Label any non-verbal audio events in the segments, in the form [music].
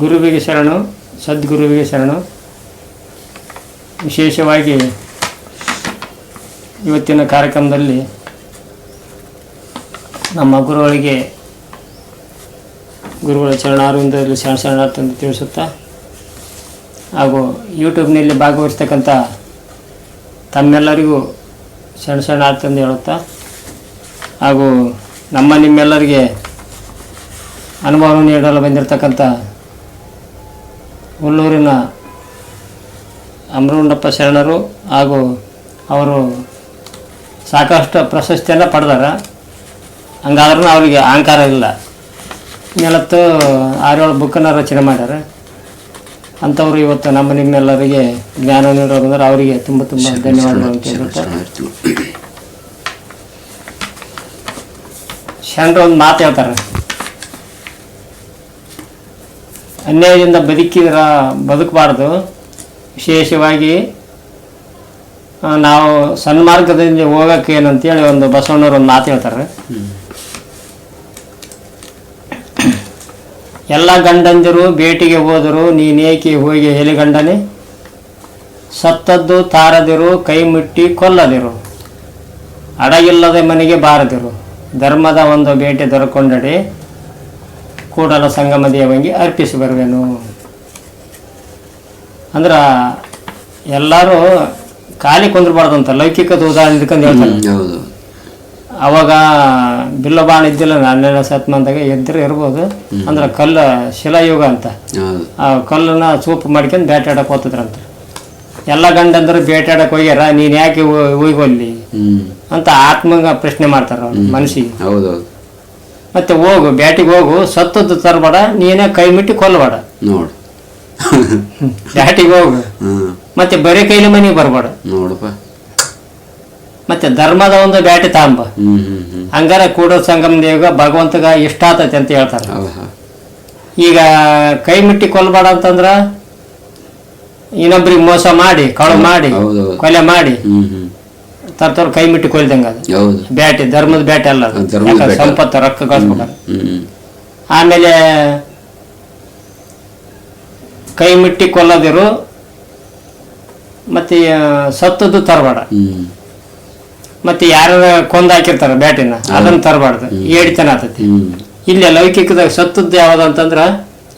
ಗುರುವಿಗೆ ಶರಣು, ಸದ್ಗುರುವಿಗೆ ಶರಣು. ವಿಶೇಷವಾಗಿ ಇವತ್ತಿನ ಕಾರ್ಯಕ್ರಮದಲ್ಲಿ ನಮ್ಮ ಗುರುಗಳಿಗೆ ಗುರುಗಳ ಚರಣಾರ್ವಿಂದದಲ್ಲಿ ಶರಣ ಶರಣಾರ್ಥಿ ಅಂತ ತಿಳಿಸುತ್ತಾ, ಹಾಗೂ ಯೂಟ್ಯೂಬ್ನಲ್ಲಿ ಭಾಗವಹಿಸ್ತಕ್ಕಂಥ ತಮ್ಮೆಲ್ಲರಿಗೂ ಶರಣ ಶರಣಾರ್ಥಿ ಎಂದು ಹೇಳುತ್ತಾ ಹಾಗೂ ನಮ್ಮ ನಿಮ್ಮೆಲ್ಲರಿಗೆ ಅನುಭವ ನೀಡಲು ಬಂದಿರತಕ್ಕಂಥ ಹುಲ್ಲೂರಿನ ಅಮೃಂಡಪ್ಪ ಶರಣರು ಹಾಗೂ ಅವರು ಸಾಕಷ್ಟು ಪ್ರಶಸ್ತಿಯನ್ನು ಪಡೆದಾರ. ಹಂಗಾದ್ರೂ ಅವರಿಗೆ ಅಹಂಕಾರ ಇಲ್ಲ. ಮೇಲತ್ತು ಆರೇಳು ಬುಕ್ಕನ್ನು ರಚನೆ ಮಾಡ್ಯಾರ. ಅಂಥವ್ರು ಇವತ್ತು ನಮ್ಮ ನಿಮ್ಮೆಲ್ಲರಿಗೆ ಜ್ಞಾನ ನೀಡೋರು ಅಂದ್ರೆ ಅವರಿಗೆ ತುಂಬ ತುಂಬ ಧನ್ಯವಾದಗಳು ಅಂತ ಶರಣರು ಒಂದು ಮಾತು ಹೇಳ್ತಾರೆ. ಅನ್ಯಾಯದಿಂದ ಬದುಕಿದ್ರ ಬದುಕಬಾರ್ದು. ವಿಶೇಷವಾಗಿ ನಾವು ಸನ್ಮಾರ್ಗದಿಂದ ಹೋಗಕ್ಕೆ ಏನಂತೇಳಿ ಒಂದು ಬಸವಣ್ಣವ್ರು ಒಂದು ಮಾತು ಹೇಳ್ತಾರೆ. ಎಲ್ಲ ಗಂಡಂದಿರು ಭೇಟಿಗೆ ಹೋದರು ನೀನೇಕೆ ಹೋಗಿ ಎಲಿಗಂಡನೆ ಸತ್ತದ್ದು ತಾರದಿರು ಕೈ ಮುಟ್ಟಿ ಕೊಲ್ಲದಿರು. ಅಡಗಿಲ್ಲದೆ ಮನೆಗೆ ಬಾರದಿರು. ಧರ್ಮದ ಒಂದು ಭೇಟಿ ದೊರಕೊಂಡಡೆ ಕೂಡಲ ಸಂಗಮ ದೇವಂಗಿ ಅರ್ಪಿಸಿ ಬರುವೆನು. ಅಂದ್ರೆ ಎಲ್ಲರೂ ಖಾಲಿ ಕುಂದ್ರಬಾರ್ದು ಅಂತ ಲೌಕಿಕದ ಉದಾಹರಣೆ ಇಟ್ಕೊಂಡು ಹೇಳ್ತಾರೆ. ಅವಾಗ ಬಿಲ್ಲಬಾಣ ಇದ್ದಿಲ್ಲ ಸತ್ಮ ಶತಮಾನದಾಗ ಎದ್ರೆ ಇರ್ಬೋದು. ಅಂದ್ರೆ ಕಲ್ಲು ಶಿಲಾಯುಗ ಅಂತ. ಆ ಕಲ್ಲನ್ನ ಸೂಪ್ ಮಾಡ್ಕೊಂಡು ಬೇಟಾಡಕ್ಕೆ ಹೋಗ್ತಿದ್ರಂತ. ಎಲ್ಲ ಗಂಡಂದ್ರು ಬೇಟಾಡಕ್ಕೆ ಹೋಗ್ಯಾರ ನೀನು ಯಾಕೆ ಹ್ಮ್. ಅಂತ ಆತ್ಮಗ ಪ್ರಶ್ನೆ ಮಾಡ್ತಾರ ಮನಸ್ಸಿಗೆ. ಹೌದು ಹೌದು ಮತ್ತೆ ಹೋಗು ಬ್ಯಾಟಿಗೆ ಹೋಗು ಸತ್ತದ್ದು ತರಬೇಡ ನೀನೇ ಕೈ ಮುಟ್ಟಿ ಕೊಲ್ಲಬೇಡ ನೋಡು. [laughs] ಬ್ಯಾಟಿಗೆ ಹೋಗು. ಮತ್ತೆ ಬರೀ ಕೈಲಿ ಮನೆಗೆ ಬರಬೇಡ. ನೋಡಪ್ಪ. ಮತ್ತೆ ಧರ್ಮದ ಒಂದು ಬ್ಯಾಟಿ ತಾಂಬ. ಹಂಗಾರ ಕೂಡ ದೇವಗ ಭಗವಂತಗ ಇಷ್ಟ ಆತೈತೆ ಅಂತ ಹೇಳ್ತಾರೆ. ಈಗ ಕೈ ಮುಟ್ಟಿ ಕೊಲ್ಲಬೇಡ ಅಂತಂದ್ರ ಇನ್ನೊಬ್ರಿಗೆ ಮೋಸ ಮಾಡಿ ಕಳು ಮಾಡಿ. ಕೊಲೆ ಮಾಡಿ. ತರ್ತವ್ರು ಕೈ ಮುಟ್ಟಿ ಕೊಯ್ದಂಗ ಅದು. ಹೌದು. ಬ್ಯಾಟಿ ಧರ್ಮದ ಬ್ಯಾಟಿ ಅಲ್ಲ ಅದು. ಅದು ಧರ್ಮದ ಯಾಕಂದ್ರೆ ಬ್ಯಾಟಿ. ಸಂಪತ್ತು ರೊಕ್ಕ ಹ್ಮ್ ಆಮೇಲೆ ಕೈ ಮುಟ್ಟಿ ಕೊಲ್ಲದಿರು ಮತ್ತೆ ಆ, ಸತ್ತದ್ದು ತರಬೇಡ. ಹ್ಮ್. ಮತ್ತೆ ಯಾರು ಕೊಂದಾಕಿರ್ತಾರ ಬ್ಯಾಟಿನ ಅದನ್ನ ತರಬಾರ್ದು. ಏಡಿತನ ಆತತಿ. ಹ್ಮ್. ಇಲ್ಲಿ ಲೌಕಿಕದಾಗ ಸತ್ತದ್ದು ಯಾವ್ದು ಅಂತಂದ್ರ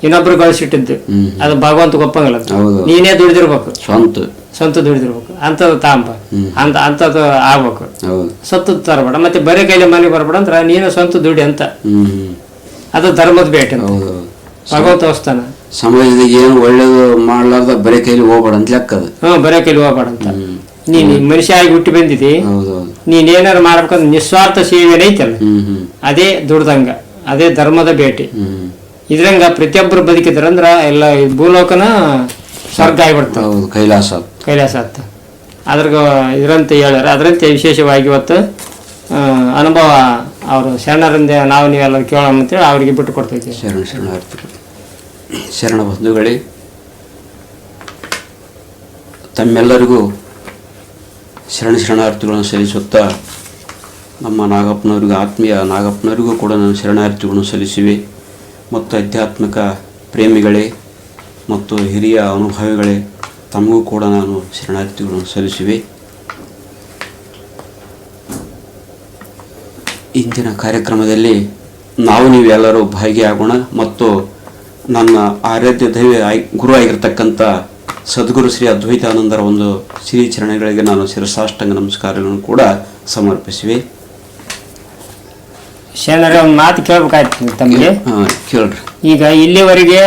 ಇನ್ನೊಬ್ರು ಗಳಿಸಿಟ್ಟಿದ್ದು. ಹ್ಮ್. ಅದು ಭಗವಂತ ಒಪ್ಪಂಗಿಲ್ಲ ಅದು. ಹೌದು. ನೀನೇ ದುಡಿದಿರ್ಬೇಕು. ಸ್ವಂತ. ಸ್ವಂತ ದುಡಿದಿರ್ಬೇಕು ಅಂಥದ್ದು ತಾಂಬ. ಹ್ಮ್. ಅಂತ ಅಂಥದ್ದು ಆಗ್ಬೇಕು. ಸತ್ತು ತರಬೇಡ. ಮತ್ತೆ ಬರೀ ಕೈಲಿ ಮನೆಗೆ ಬರಬೇಡ ಅಂದ್ರ ನೀನು ಸ್ವಂತ ದುಡಿ ಅಂತ. ಅದು ಧರ್ಮದ ಭೇಟಿ ಭಗವತ್ ಹೊಸ್ತಾನ. ಸಮಾಜದಾಗ ಏನು ಒಳ್ಳೇದು ಮಾಡ್ಲಾರ್ದ ಬರೀ ಕೈಲಿ ಹೋಗ್ಬೇಡ ಅಂತ ಲೆಕ್ಕ ಅದು. ಹ್ಞೂ ಬರೀ ಕೈಲಿ ಹೋಗ್ಬೇಡ ಅಂತ. ನೀನು ಮನುಷ್ಯ ಆಗಿ ಹುಟ್ಟಿ ಬಂದಿದ್ದಿ. ನೀನ್ ಏನಾರು ಮಾಡ್ಬೇಕಂದ್ರೆ ನಿಸ್ವಾರ್ಥ ಸೇವೆ ಐತಲ್ಲ. ಅದೇ ದುಡ್ದಂಗ. ಅದೇ ಧರ್ಮದ ಭೇಟಿ. ಇದ್ರಂಗ ಪ್ರತಿಯೊಬ್ಬರು ಬದುಕಿದ್ರಂದ್ರ ಎಲ್ಲ ಭೂಲೋಕನ ಸ್ವರ್ಗ ಆಗಿಬಿಡ್ತಾವ ಕೈಲಾಸ. ಕೈಲಾಸ ಆತ ಅದ್ರಾಗ ಇದರಂತೆ ಹೇಳ್ಯಾರ. ಅದರಂತೆ ವಿಶೇಷವಾಗಿ ಇವತ್ತು ಅನುಭವ ಅವರು ಶರಣರಿಂದ ನಾವು ನೀವೆಲ್ಲರೂ ಕೇಳೋಣ ಅಂತೇಳಿ ಅವರಿಗೆ ಬಿಟ್ಟು ಕೊಡ್ತೈತಿ ಶರಣ ಶರಣಾರ್ಥಿಗಳು, ಶರಣ ಬಂಧುಗಳೇ, ತಮ್ಮೆಲ್ಲರಿಗೂ ಶರಣ ಶರಣಾರ್ಥಿಗಳನ್ನು ಸಲ್ಲಿಸುತ್ತಾ ನಮ್ಮ ನಾಗಪ್ಪನವ್ರಿಗೂ, ಆತ್ಮೀಯ ನಾಗಪ್ಪನವರಿಗೂ ಕೂಡ ನಾನು ಶರಣಾರ್ಥಿಗಳನ್ನು ಸಲ್ಲಿಸಿವೆ. ಮತ್ತು ಆಧ್ಯಾತ್ಮಿಕ ಪ್ರೇಮಿಗಳೇ ಮತ್ತು ಹಿರಿಯ ಅನುಭವಿಗಳೇ ತಮಗೂ ಕೂಡ ನಾನು ಶರಣಾರ್ಥಿಗಳನ್ನು ಸಲ್ಲಿಸಿವೆ. ಇಂದಿನ ಕಾರ್ಯಕ್ರಮದಲ್ಲಿ ನಾವು ನೀವೆಲ್ಲರೂ ಭಾಗಿಯಾಗೋಣ ಮತ್ತು ನನ್ನ ಆರಾಧ್ಯ ದೈವ ಗುರು ಆಗಿರತಕ್ಕಂಥ ಸದ್ಗುರು ಶ್ರೀ ಅದ್ವೈತಾನಂದರ ಒಂದು ಶ್ರೀ ಚರಣಗಳಿಗೆ ನಾನು ಶಿರಸಾಷ್ಟಂಗ ನಮಸ್ಕಾರಗಳನ್ನು ಕೂಡ ಸಮರ್ಪಿಸಿವೆ. ಶರಣರ ಒಂದು ಮಾತು ಕೇಳ್ಬೇಕಾಯ್ತು ತಮಗೆ ಹಾಂ ಕೇಳ್ರಿ. ಈಗ ಇಲ್ಲಿವರೆಗೆ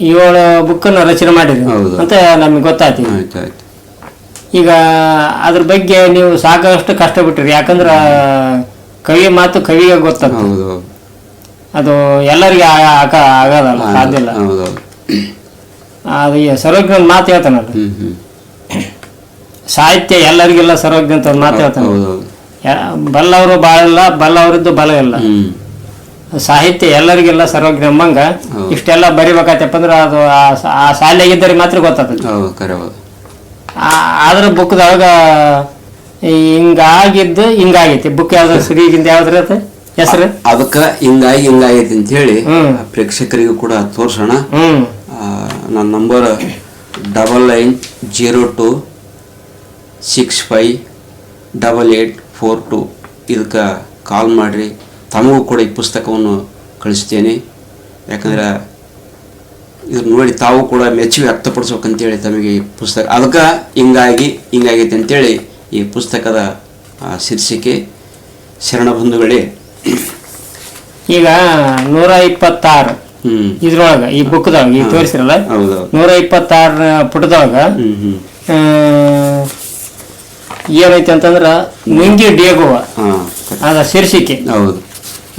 ಏಳು ಬುಕ್ಕನ್ನು ರಚನೆ ಮಾಡಿದ್ರು. ಅಂತ ನಮಗೆ ಗೊತ್ತಾಯ್ತು. ಈಗ. ಆಯ್ತು ಆಯ್ತು. ಈಗ ಅದ್ರ ಬಗ್ಗೆ ನೀವು ಸಾಕಷ್ಟು ಕಷ್ಟ ಬಿಟ್ಟಿರಿ ಯಾಕಂದ್ರ ಕವಿ ಮಾತು ಕವಿಗೆ ಗೊತ್ತ ಹೌದು ಹೌದು. ಅದು ಎಲ್ಲರಿಗೆ ಆ- ಆಗ- ಆಗೋದಲ್ಲ ಸಾಧ್ಯ ಇಲ್ಲ. ಹೌದು ಹೌದು. ಅದು ಈ ಸರ್ವಜ್ಞ ಮಾತು ಹೇಳ್ತಾನಲ್ಲ. ಹ್ಮ್ ಹ್ಮ್. ಸಾಹಿತ್ಯ ಎಲ್ಲರಿಗೆಲ್ಲ ಸರ್ವಜ್ಞ ಅಂತ ಒಂದು ಮಾತು ಹೇಳ್ತಾನೆ ಹೌದು ಹೌದು. ಯಾ- ಬಲ್ಲವರು ಬಾಳಿಲ್ಲ ಬಲ್ಲವರದ್ದು ಬಲ ಇಲ್ಲ. ಹ್ಮ್. ಸಾಹಿತ್ಯ ಎಲ್ಲರಿಗೆಲ್ಲ ಸರ್ವಜ್ಞ ಎಂಬಂಗ ಹೌದು. ಇಷ್ಟೆಲ್ಲ ಬರಿಬೇಕಾಯ್ತಪ್ಪ ಅಂದ್ರೆ ಅದು ಆ- ಶಾಲೆಯಾಗಿದ್ದರೆ ಮಾತ್ರ ಗೊತ್ತಾಗ್ತದೆ ಆದ್ರ ಬುಕ್ದಾಗ ಹಿಂಗಾಗಿದ್ದು ಹಿಂಗಾಗೈತಿ. ಬುಕ್ ಯಾವ್ದು ಸುರಿಗಿಂದ ಯಾವ್ದ್ರ ಹೆಸರು? ಅದಕ್ಕ ಹಿಂಗಾಗಿ ಹಿಂಗಾಗೈತಿ ಅಂತ ಹೇಳಿ. ಪ್ರೇಕ್ಷಕರಿಗೂ ಕೂಡ ತೋರ್ಸೋಣ. ನನ್ನ number double nine zero two six five double eight four two. ಇದಕ್ಕೆ ಕಾಲ್ ಮಾಡಿರಿ. ತಮಗೂ ಕೂಡ ಈ ಪುಸ್ತಕವನ್ನು ಕಳಿಸ್ತೇನೆ. ಯಾಕಂದ್ರೆ ಇದನ್ನ ನೋಡಿ ತಾವು ಕೂಡ ಮೆಚ್ಚುಗೆ ವ್ಯಕ್ತಪಡಿಸ್ಬೇಕಂತೇಳಿ ತಮಗೆ ಈ ಪುಸ್ತಕ ಅದಕ್ಕೆ ಹಿಂಗಾಗಿ ಹಿಂಗಾಗೈತೆ ಅಂತೇಳಿ ಈ ಪುಸ್ತಕದ ಶೀರ್ಷಿಕೆ ಶರಣ ಬಂಧುಗಳೇ. ಈಗ ನೂರ ಇಪ್ಪತ್ತಾರು ಹ್ಮ್. ಇದ್ರೊಳಗ ಈ ಬುಕ್ದಾಗ ಈಗ ತೋರಿಸಿರಲ್ಲ ನೂರ ಇಪ್ಪತ್ತಾರ ಪುಟದೊಳಗ ಏನೈತೆ ಅಂತಂದ್ರ ನುಂಗಿ ಡೇಗುವ ಅದ ಶೀರ್ಷಿಕೆ. ಹೌದು.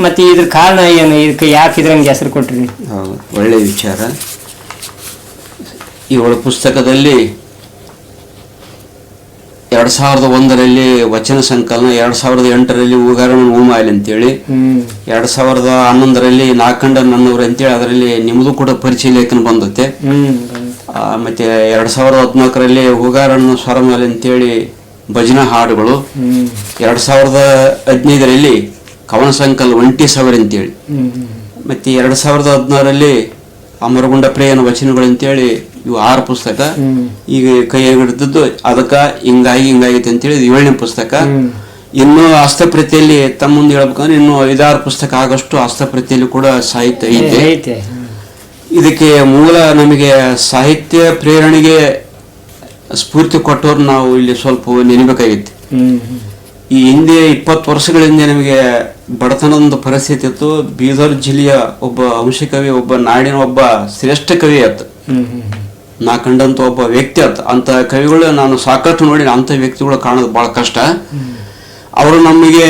ಮತ್ತೆ ಇದ್ರ ಕಾರಣ ಏನು? ಇದಕ್ಕೆ ಯಾಕೆ ಇದ್ರಂಗೆ ಹೆಸರು ಕೊಟ್ರಿ? ಒಳ್ಳೆ ಒಳ್ಳೆಯ ವಿಚಾರ. ಈ ಒಳ ಪುಸ್ತಕದಲ್ಲಿ ಎರಡು ಸಾವಿರದ ಒಂದರಲ್ಲಿ ವಚನ ಸಂಕಲನ ಎರಡು ಸಾವಿರದ ಎಂಟರಲ್ಲಿ ಉಗಾರಣ ಉಮಾಯಿಲ್ ಅಂತೇಳಿ ಎರಡು ಸಾವಿರದ ಹನ್ನೊಂದರಲ್ಲಿ ನಾಲ್ಕಂಡ ನನ್ನವ್ರು ಅಂತೇಳಿ ಅದರಲ್ಲಿ ನಿಮ್ಮದು ಕೂಡ ಪರಿಚಯ ಲೇಖನ ಬಂದತ್ತೆ ಮತ್ತೆ ಎರಡು ಸಾವಿರದ ಹದಿನಾಲ್ಕರಲ್ಲಿ ಉಗಾರಣ ಸ್ವರಮಾಲೆ ಅಂತೇಳಿ ಭಜನಾ ಹಾಡುಗಳು. ಎರಡು ಸಾವಿರದ ಹದಿನೈದರಲ್ಲಿ ಕವನ ಸಂಕಲ್ ಒಂಟಿ ಸಾವಿರ ಅಂತೇಳಿ. ಮತ್ತೆ ಎರಡು ಸಾವಿರದ ಹದಿನಾರಲ್ಲಿ ಅಮರಗುಂಡ ಪ್ರೇಯನ ವಚನಗಳು ಅಂತೇಳಿ ಇವು ಆರು ಪುಸ್ತಕ. ಈಗ ಕೈ ಅದಕ್ಕೆ ಅದಕ್ಕ ಹಿಂಗಾಗಿ ಹಿಂಗಾಗಿತ್ತು ಅಂತೇಳಿ ಇದು ಏಳನೇ ಪುಸ್ತಕ. ಇನ್ನೂ ಹಸ್ತಪ್ರತಿಯಲ್ಲಿ ತಮ್ಮ ಮುಂದೆ ಹೇಳ್ಬೇಕಂದ್ರೆ ಇನ್ನು ಐದಾರು ಪುಸ್ತಕ ಆಗಷ್ಟು ಹಸ್ತಪ್ರತಿಯಲ್ಲಿ ಕೂಡ ಸಾಹಿತ್ಯ ಐತೆ. ಇದಕ್ಕೆ ಮೂಲ ನಮಗೆ ಸಾಹಿತ್ಯ ಪ್ರೇರಣೆಗೆ ಸ್ಫೂರ್ತಿ ಕೊಟ್ಟವ್ರು ನಾವು ಇಲ್ಲಿ ಸ್ವಲ್ಪ ನೆನಬೇಕಾಗಿತ್ತು. ಈ ಹಿಂದೆ ಇಪ್ಪತ್ತು ವರ್ಷಗಳಿಂದ ನಮಗೆ ಬಡತನದ ಒಂದು ಪರಿಸ್ಥಿತಿ ಇತ್ತು. ಬೀದರ್ ಜಿಲ್ಲೆಯ ಒಬ್ಬ ಅಂಶಕವಿ ಒಬ್ಬ ನಾಡಿನ ಒಬ್ಬ ಶ್ರೇಷ್ಠ ಕವಿ ಆತ. ನಾ ಕಂಡಂತ ಒಬ್ಬ ವ್ಯಕ್ತಿ ಆತ. ಅಂತ ಕವಿಗಳು ನಾನು ಸಾಕಷ್ಟು ನೋಡಿ ಅಂತ ವ್ಯಕ್ತಿಗಳು ಕಾಣೋದು ಬಹಳ ಕಷ್ಟ. ಅವರು ನಮಗೆ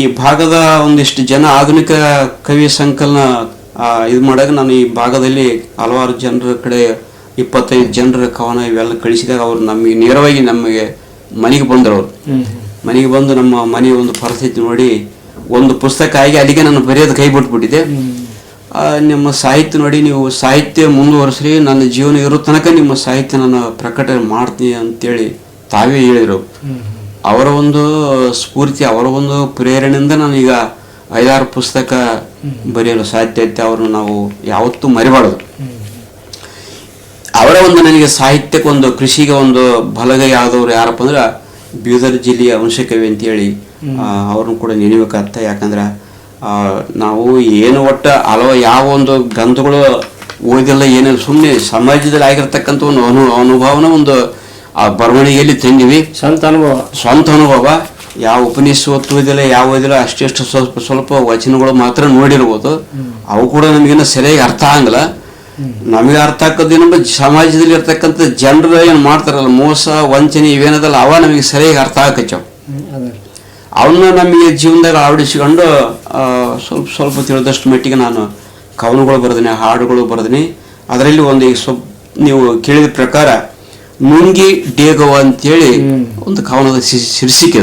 ಈ ಭಾಗದ ಒಂದಿಷ್ಟು ಜನ ಆಧುನಿಕ ಕವಿ ಸಂಕಲನ ಇದು ಮಾಡಾಗ ನಾನು ಈ ಭಾಗದಲ್ಲಿ ಹಲವಾರು ಜನರ ಕಡೆ ಇಪ್ಪತ್ತೈದು ಜನರ ಕವನ ಇವೆಲ್ಲ ಕಳಿಸಿದಾಗ ಅವರು ನಮಗೆ ನೇರವಾಗಿ ನಮಗೆ ಮನೆಗೆ ಬಂದರು. ಅವರು ಮನೆಗೆ ಬಂದು ನಮ್ಮ ಮನೆಯ ಒಂದು ಪರಿಸ್ಥಿತಿ ನೋಡಿ ಒಂದು ಪುಸ್ತಕ ಆಗಿ ಅಲ್ಲಿಗೆ ನಾನು ಬರೆಯೋದು ಕೈ ಬಿಟ್ಬಿಟ್ಟಿದೆ. ನಿಮ್ಮ ಸಾಹಿತ್ಯ ನೋಡಿ, ನೀವು ಸಾಹಿತ್ಯ ಮುಂದುವರಿಸ್ರಿ, ನನ್ನ ಜೀವನ ಇರೋ ತನಕ ನಿಮ್ಮ ಸಾಹಿತ್ಯ ನಾನು ಪ್ರಕಟ ಮಾಡ್ತೀನಿ ಅಂತೇಳಿ ತಾವೇ ಹೇಳಿದರು. ಅವರ ಒಂದು ಸ್ಫೂರ್ತಿ, ಅವರ ಒಂದು ಪ್ರೇರಣೆಯಿಂದ ನಾನೀಗ ಐದಾರು ಪುಸ್ತಕ ಬರೆಯಲು ಸಾಧ್ಯ ಐತೆ, ಅವ್ರನ್ನ ನಾವು ಯಾವತ್ತೂ ಮರಿಬಾರ್ದು. ಅವರ ಒಂದು ನನಗೆ ಸಾಹಿತ್ಯಕ್ಕೆ ಒಂದು ಕೃಷಿಗೆ ಒಂದು ಬಲಗೈ ಆದವರು ಯಾರಪ್ಪ ಅಂದ್ರೆ ಬೀದರ್ ಜಿಲ್ಲೆಯ ವಂಶಕವಿ ಅಂತೇಳಿ ಅವ್ರನ್ನ ಕೂಡ ನೆನಬೇಕಾಗ್ತ ಯಾಕಂದ್ರೆ ನಾವು ಏನು ಒಟ್ಟ ಹಲವ ಯಾವ ಒಂದು ಗ್ರಂಥಗಳು ಓದಿಲ್ಲ ಏನಿಲ್ಲ ಸುಮ್ಮನೆ ಸಮಾಜದಲ್ಲಿ ಆಗಿರ್ತಕ್ಕಂಥ ಒಂದು ಅನು ಅನುಭವನ ಒಂದು ಆ ಬರವಣಿಗೆಯಲ್ಲಿ ತಂದಿವಿ. ಸ್ವಂತ ಅನುಭವ. ಸ್ವಂತ ಅನುಭವ. ಯಾವ ಉಪನ್ಯಾಸ ಓದಿಲ್ಲ ಯಾವ ಓದಿಲ್ಲ ಅಷ್ಟೆಷ್ಟು ಸ್ವಲ್ಪ ಸ್ವಲ್ಪ ವಚನಗಳು ಮಾತ್ರ ನೋಡಿರ್ಬೋದು. ಅವು ಕೂಡ ನಮಗಿನ್ನ ಸರಿಯಾಗಿ ಅರ್ಥ ಆಗಲ್ಲ. ನಮಗೆ ಅರ್ಥ ಆಗೋದೇನಪ್ಪ ಸಮಾಜದಲ್ಲಿ ಇರ್ತಕ್ಕಂಥ ಜನರು ಏನು ಮಾಡ್ತಾರಲ್ಲ ಮೋಸ ವಂಚನೆ ಇವೇನದಲ್ಲ ಅವ ನಮಗೆ ಸರಿಯಾಗಿ ಅರ್ಥ ಆಗಚ್ಚವ್ ಹ್ಮ್, ಅವನ್ನ ನಮಗೆ ಜೀವನದಾಗ ಅಳವಡಿಸಿಕೊಂಡು ಸ್ವಲ್ಪ ಸ್ವಲ್ಪ ತಿಳಿದಷ್ಟು ಮಟ್ಟಿಗೆ ನಾನು ಕವನಗಳು ಬರೆದಿನಿ ಹಾಡುಗಳು ಬರೆದಿನಿ. ಅದರಲ್ಲಿ ಒಂದು ಈಗ ಸ್ವಲ್ಪ ನೀವು ಕೇಳಿದ ಪ್ರಕಾರ ನುಂಗಿ ಡೇಗವ ಅಂತೇಳಿ ಒಂದು ಕವನದ ಶೀರ್ಷಿಕೆ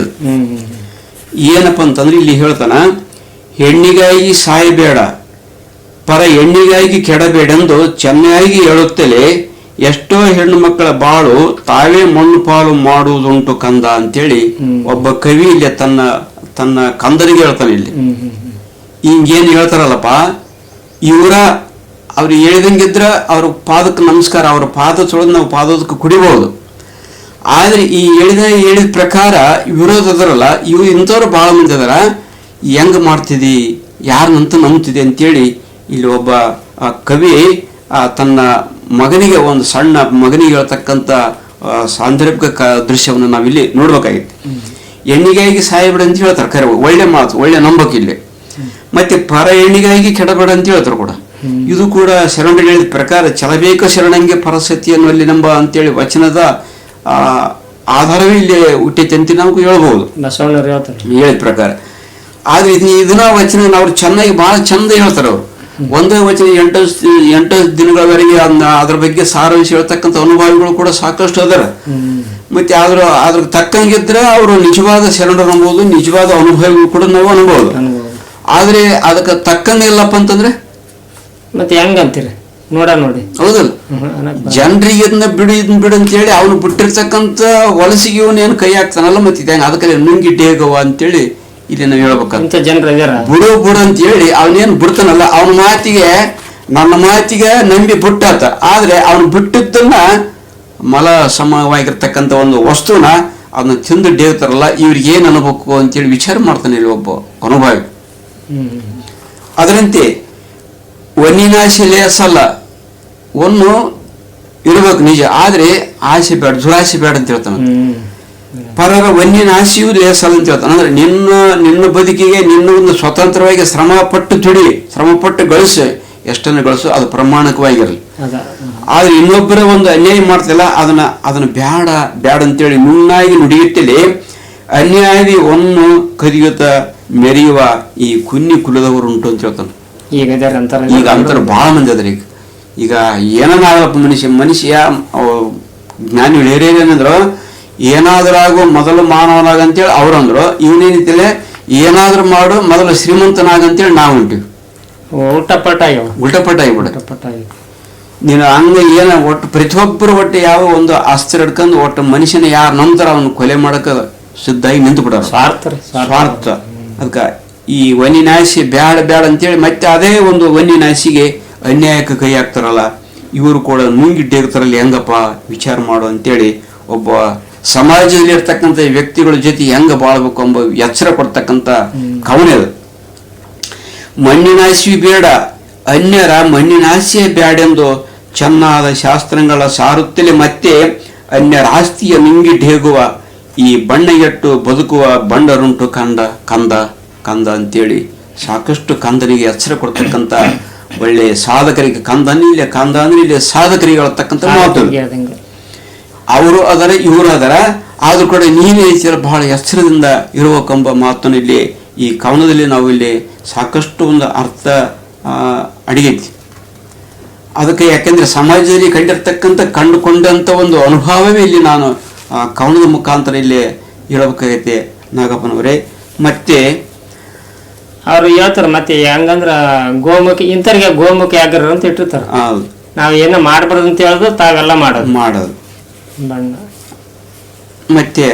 ಏನಪ್ಪ ಅಂತಂದ್ರೆ ಇಲ್ಲಿ ಹೇಳ್ತಾನ ಹೆಣ್ಣಿಗಾಗಿ ಸಾಯಬೇಡ ಪರ ಹೆಣ್ಣಿಗಾಗಿ ಕೆಡಬೇಡೆಂದು ಚೆನ್ನಾಗಿ ಹೇಳುತ್ತಲೇ ಎಷ್ಟೋ ಹೆಣ್ಣು ಮಕ್ಕಳ ಬಾಳು ತಾವೇ ಮಣ್ಣು ಪಾಲು ಮಾಡುವುದುಂಟು ಕಂದ ಅಂತೇಳಿ ಒಬ್ಬ ಕವಿ ಇಲ್ಲಿ ತನ್ನ ತನ್ನ ಕಂದನಿಗೆ ಹೇಳ್ತಾನೆ ಇಲ್ಲಿ. ಹಿಂಗೇನು ಹೇಳ್ತಾರಲ್ಲಪ್ಪ ಇವರ ಅವ್ರು ಹೇಳಿದಂಗಿದ್ರ ಅವ್ರ ಪಾದಕ್ಕೆ ನಮಸ್ಕಾರ ಅವ್ರ ಪಾದ ತೊಳೆದು ನಾವು ಪಾದಕ್ಕೆ ಕುಡಿಬಹುದು. ಆದ್ರೆ ಈ ಹೇಳಿದ ಹೇಳಿದ ಪ್ರಕಾರ ವಿರೋಧ ಅದರಲ್ಲ ಇವು ಇಂಥವ್ರು ಭಾಳ ಮಂದಿ ಅದಾರ ಹೆಂಗ್ ಮಾಡ್ತಿದಿ? ಯಾರನ್ನಂತ ನಂಬ್ತಿದೆ? ಅಂತೇಳಿ ಇಲ್ಲಿ ಒಬ್ಬ ಆ, ಕವಿ ಆ, ತನ್ನ ಮಗನಿಗೆ ಒಂದು ಸಣ್ಣ ಮಗನಿಗೆ ಹೇಳ್ತಕ್ಕಂಥ ಸಾಂದರ್ಭಿಕ ಕ- ದೃಶ್ಯವನ್ನು ನಾವಿಲ್ಲಿ ನೋಡ್ಬೇಕಾಗಿತ್ತು. ಎಣ್ಣಿಗಾಗಿ ಸಾಯಬೇಡ ಅಂತ ಹೇಳ್ತಾರೆ ಕರೆ ಒಳ್ಳೆ ಮಾತು ಒಳ್ಳೆ ನಂಬಕ್ ಇಲ್ಲಿ. ಮತ್ತೆ ಪರ ಎಣ್ಣಿಗಾಗಿ ಕೆಡಬೇಡ ಅಂತ ಹೇಳ್ತಾರೆ ಕೂಡ. ಇದು ಕೂಡ ಶರಣ ಹೇಳಿದ ಪ್ರಕಾರ ಚಲಬೇಕ ಶರಣಂಗೆ ಪರಸತಿ ಅಲ್ಲಿ ನಂಬ ಅಂತೇಳಿ ವಚನದ ಆ, ಆಧಾರವೇ ಇಲ್ಲಿ ಹುಟ್ಟೈತೆ ಅಂತ ನಮಗೂ ಹೇಳ್ಬೋದು. ಹೇಳಿದ ಪ್ರಕಾರ. ಆದ್ರೆ ಇದನ್ನ ವಚನ ಅವ್ರು ಚೆನ್ನಾಗಿ ಬಹಳ ಚಂದ ಹೇಳ್ತಾರೆ ಅವರು. ಒಂದೇ ವಚನ ಎಂಟು ಎಂಟು ದಿನಗಳವರೆಗೆ ಅದ್ರ ಬಗ್ಗೆ ಸಾರಾಂಶ ಹೇಳ್ತಕ್ಕಂಥ ಅನುಭವಿಗಳು ಕೂಡ ಸಾಕಷ್ಟು ಅದರ. ಮತ್ತೆ ಆದ್ರ ಅದ್ರ ತಕ್ಕಂಗಿದ್ರೆ ಅವರು ನಿಜವಾದ ಶರಣರು ಅನ್ಬೋದು ನಿಜವಾದ ಅನುಭವಿಗಳು ಕೂಡ ನಾವು ಅನ್ಬೋದು. ಆದ್ರೆ ಅದಕ್ಕೆ ತಕ್ಕಂಗೆ ಇಲ್ಲಪ್ಪ ಅಂತಂದ್ರೆ? ಮತ್ತೆ ಹೆಂಗ್ ಅಂತೀರಿ? ನೋಡ ನೋಡಿ. ಹೌದಲ್ಲ. ಜನರಿಗೆ ಇದನ್ನ ಬಿಡು ಇದನ್ನ ಬಿಡು ಅಂತೇಳಿ ಅವನು ಬಿಟ್ಟಿರ್ತಕ್ಕಂಥ ವಲಸಿಗೆ ಇವನು ಏನು ಕೈ ಹಾಕ್ತಾನಲ್ಲ ಮತ್ತೆ ಅದಕ್ಕೆ ನುಂಗಿ ಡೇಗವ ಅಂತೇಳಿ ಇಲ್ಲಿ ನಾವು ಹೇಳ್ಬೇಕಂತ. ಇಂಥ ಜನರು ಇದಾರ. ಬಿಡು ಬಿಡು ಅಂತ ಹೇಳಿ ಅವನೇನು ಬಿಡ್ತಾನಲ್ಲ ಅವನ ಮಾತಿಗೆ ನನ್ನ ಮಾತಿಗೆ ನಂಬಿ ಬಿಟ್ಟಾತ. ಆದ್ರೆ ಅವನು ಬಿಟ್ಟಿದ್ದನ್ನ ಮಲ ಸಮವಾಗಿರ್ತಕ್ಕಂಥ ಒಂದು ವಸ್ತುನ ಅದನ್ನ ತಿಂದು ಡೇವ್ತಾರಲ್ಲ ಇವ್ರಿಗೆ ಏನ್ ಅನ್ಬೇಕು ಅಂತೇಳಿ ವಿಚಾರ ಮಾಡ್ತಾನೆ ಇಲ್ಲಿ ಒಬ್ಬ ಅನುಭವಿ. ಅದರಂತೆ ಒನ್ನಿನಾಶೆ ಸಲ್ಲ. ಒಂದು ಇರ್ಬೇಕು ನಿಜ ಆದ್ರೆ ಆಸೆ ಬೇಡ ದುರಾಸೆ ಬೇಡ ಅಂತ ಹೇಳ್ತಾನೆ. ಪರರ ಲೇಸಲ್ಲ ಅಂತ ಹೇಳ್ತಾನೆ. ಅಂದ್ರೆ ನಿನ್ನ ನಿನ್ನ ಬದುಕಿಗೆ ನಿನ್ನ ಒಂದು ಸ್ವತಂತ್ರವಾಗಿ ಶ್ರಮ ಪಟ್ಟು ತುಡಿ ಶ್ರಮ ಪಟ್ಟು ಗಳಿಸು ಎಷ್ಟನ್ನು ಗಳಿಸು ಅದು ಪ್ರಮಾಣಕವಾಗಿರಲಿ. ಆದ್ರೆ ಇನ್ನೊಬ್ಬರ ಒಂದು ಅನ್ಯಾಯ ಮಾಡ್ತಿಲ್ಲ ಅದನ್ನ ಅದನ್ನ ಬ್ಯಾಡ ಬ್ಯಾಡ ಅಂತೇಳಿ ನುಣ್ಣಾಗಿ ನುಡಿಯುತ್ತಲೇ ಅನ್ಯಾಯದಿ ಒಂದು ಕದಿಯುತ್ತ ಮೆರೆಯುವ ಈ ಕುನ್ನಿ ಕುಲದವರು ಉಂಟು ಅಂತ ಹೇಳ್ತಾನೆ. ಈಗ ಈಗ ಅಂತರ ಬಹಳ ಮಂದಿ ಅದ್ರ ಈಗ. ಈಗ ಏನನ್ನಾಗಪ್ಪ ಮನುಷ್ಯ ಮನುಷ್ಯ ಜ್ಞಾನಿಗಳು ಹಿರಿಯರು ಏನಂದ್ರು ಏನಾದ್ರೂ ಆಗು ಮೊದಲು ಮಾನವನಾಗ ಅಂತೇಳಿ ಅವ್ರು ಅಂದ್ರು ಇವನೇನಿತ್ತಿಲ್ಲ ಏನಾದ್ರೂ ಮಾಡು ಮೊದಲು ಶ್ರೀಮಂತನಾಗ ಅಂತೇಳಿ ನಾವು ಹೊಂಟಿವಿ ಉಲ್ಟಪಟ್ಟಾಗಿ ಪಟ ಆಗ್ಯಾವ ಉಲ್ಟಪಟ್ಟ ಆಗಿಬಿಡ ಊಟ ನೀನು ಹಂಗ ಏನ ಒಟ್ಟು ಪ್ರತಿಯೊಬ್ಬರು ಒಟ್ಟು ಯಾವ ಒಂದು ಅಸ್ತ್ರ ಹಿಡ್ಕೊಂಡು ಒಟ್ಟು ಮನುಷ್ಯನ ಯಾರು ನಂತರ ಅವನು ಕೊಲೆ ಮಾಡಕ ಸಿದ್ಧಾಗಿ ನಿಂತು ಬಿಡ ಸ್ವಾರ್ಥ. ಸ್ವಾರ್ಥ. ಅದಕ್ಕ ಈ ವನ್ಯ ನಾಶಿ ಬ್ಯಾಡ ಬ್ಯಾಡ ಅಂತೇಳಿ ಮತ್ತೆ ಅದೇ ಒಂದು ವನ್ಯ ನಾಶಿಗೆ ಅನ್ಯಾಯಕ್ಕೆ ಕೈ ಹಾಕ್ತಾರಲ್ಲ ಇವರು ಕೂಡ ನುಂಗಿ ಡೇಗ್ತಾರಲ್ಲ ಹೆಂಗಪ್ಪ ವಿಚಾರ ಮಾಡು ಅಂತೇಳಿ ಒಬ್ಬ ಸಮಾಜದಲ್ಲಿ ಇರ್ತಕ್ಕಂಥ ವ್ಯಕ್ತಿಗಳ ಜೊತೆ ಹೆಂಗ ಬಾಳ್ಬೇಕು ಎಂಬ ಎಚ್ಚರ ಕೊಡ್ತಕ್ಕಂಥ ಕವನ ಅದು. ಮಣ್ಣಿನಾಸಿ ಬೇಡ, ಅನ್ಯರ ಮಣ್ಣಿನಾಸಿಯೇ ಬೇಡೆಂದು ಚೆನ್ನಾದ ಶಾಸ್ತ್ರಗಳ ಸಾರುತ್ತಲೇ ಮತ್ತೆ ಅನ್ಯರ ಆಸ್ತಿಯ ನುಂಗಿ ಢೇಗುವ ಈ ಬಣ್ಣಗೆಟ್ಟು ಬದುಕುವ ಬಂಡರುಂಟು ಕಂದ ಕಂದ ಕಂದ ಅಂತೇಳಿ ಸಾಕಷ್ಟು ಕಂದನಿಗೆ ಎಚ್ಚರ ಕೊಡ್ತಕ್ಕಂಥ ಒಳ್ಳೆ ಸಾಧಕರಿಗೆ ಕಂದ ಅಂದ್ರೆ ಇಲ್ಲಿ ಕಂದ ಅಂದ್ರೆ ಇಲ್ಲಿ ಸಾಧಕರಿಗೆ ಹೇಳ್ತಕ್ಕಂಥ ಮಾತು ಅವರು ಅದರ ಇವರು ಅದರ. ಆದರೂ ಕೂಡ ನೀನೇ ಚಿರ ಬಹಳ ಎಚ್ಚರದಿಂದ ಇರಬೇಕೆಂಬ ಮಾತನ್ನು ಇಲ್ಲಿ ಈ ಕವನದಲ್ಲಿ ನಾವು ಇಲ್ಲಿ ಸಾಕಷ್ಟು ಒಂದು ಅರ್ಥ ಅಡಿಗೆ ಅಡಿಗೈತಿ ಅದಕ್ಕೆ ಯಾಕೆಂದ್ರೆ ಸಮಾಜದಲ್ಲಿ ಕಂಡಿರ್ತಕ್ಕಂಥ ಕಂಡುಕೊಂಡಂತ ಒಂದು ಅನುಭವವೇ ಇಲ್ಲಿ ನಾನು ಕವನದ ಮುಖಾಂತರ ಇಲ್ಲಿ ಹೇಳಬೇಕಾಗೈತೆ ನಾಗಪ್ಪನವರೇ. ಮತ್ತೆ ಅವ್ರು ಹೇಳ್ತಾರೆ ಮತ್ತೆ ಹೆಂಗಂದ್ರ ಗೋಮುಖಿ ಇಂಥವ್ರಿಗೆ ಗೋಮುಖಿ ಯಾಗ್ರ ಅಂತ ಇಟ್ಟಿರ್ತಾರೆ. ನಾವು ನಾವ್ ಏನೋ ಮಾಡಬಾರ್ದು ಅಂತ ಹೇಳುದು ತಾವೆಲ್ಲ ಮಾಡೋದು. ಮಾಡೋದು. ಮತ್ತೆ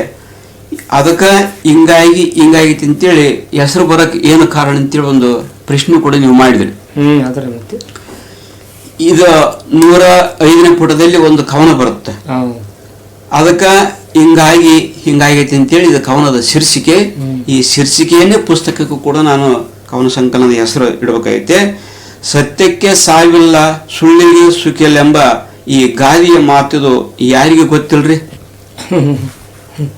ಅದಕ್ಕೆ ಹಿಂಗಾಗಿ ಹಿಂಗಾಗಿತ್ತು ಅಂತೇಳಿ ಹೆಸರು ಬರಕ್ಕೆ ಏನು ಕಾರಣ ಅಂತೇಳಿ ಒಂದು ಪ್ರಶ್ನೆ ಕೂಡ ನೀವು ಮಾಡಿದ್ರಿ. ಹ್ಮ್ ಅದ್ರ ಮತ್ತೆ ಇದು ನೂರ ಐದನೇ ಪುಟದಲ್ಲಿ ಒಂದು ಕವನ ಬರುತ್ತೆ. ಅದಕ್ಕೆ ಹಿಂಗಾಗಿ ಹಿಂಗಾಗೈತಿ ಅಂತೇಳಿ ಇದು ಕವನದ ಶೀರ್ಷಿಕೆ. ಈ ಶೀರ್ಷಿಕೆಯನ್ನೇ ಪುಸ್ತಕಕ್ಕೂ ಕೂಡ ನಾನು ಕವನ ಸಂಕಲನದ ಹೆಸರು ಇಡಬೇಕಾಗೈತೆ. ಸತ್ಯಕ್ಕೆ ಸಾವಿಲ್ಲ ಸುಳ್ಳಿಗೆ ಸುಖಿಲ್ಲ ಎಂಬ ಈ ಗಾದಿಯ ಮಾತಿದು ಯಾರಿಗೆ ಗೊತ್ತಿಲ್ರಿ?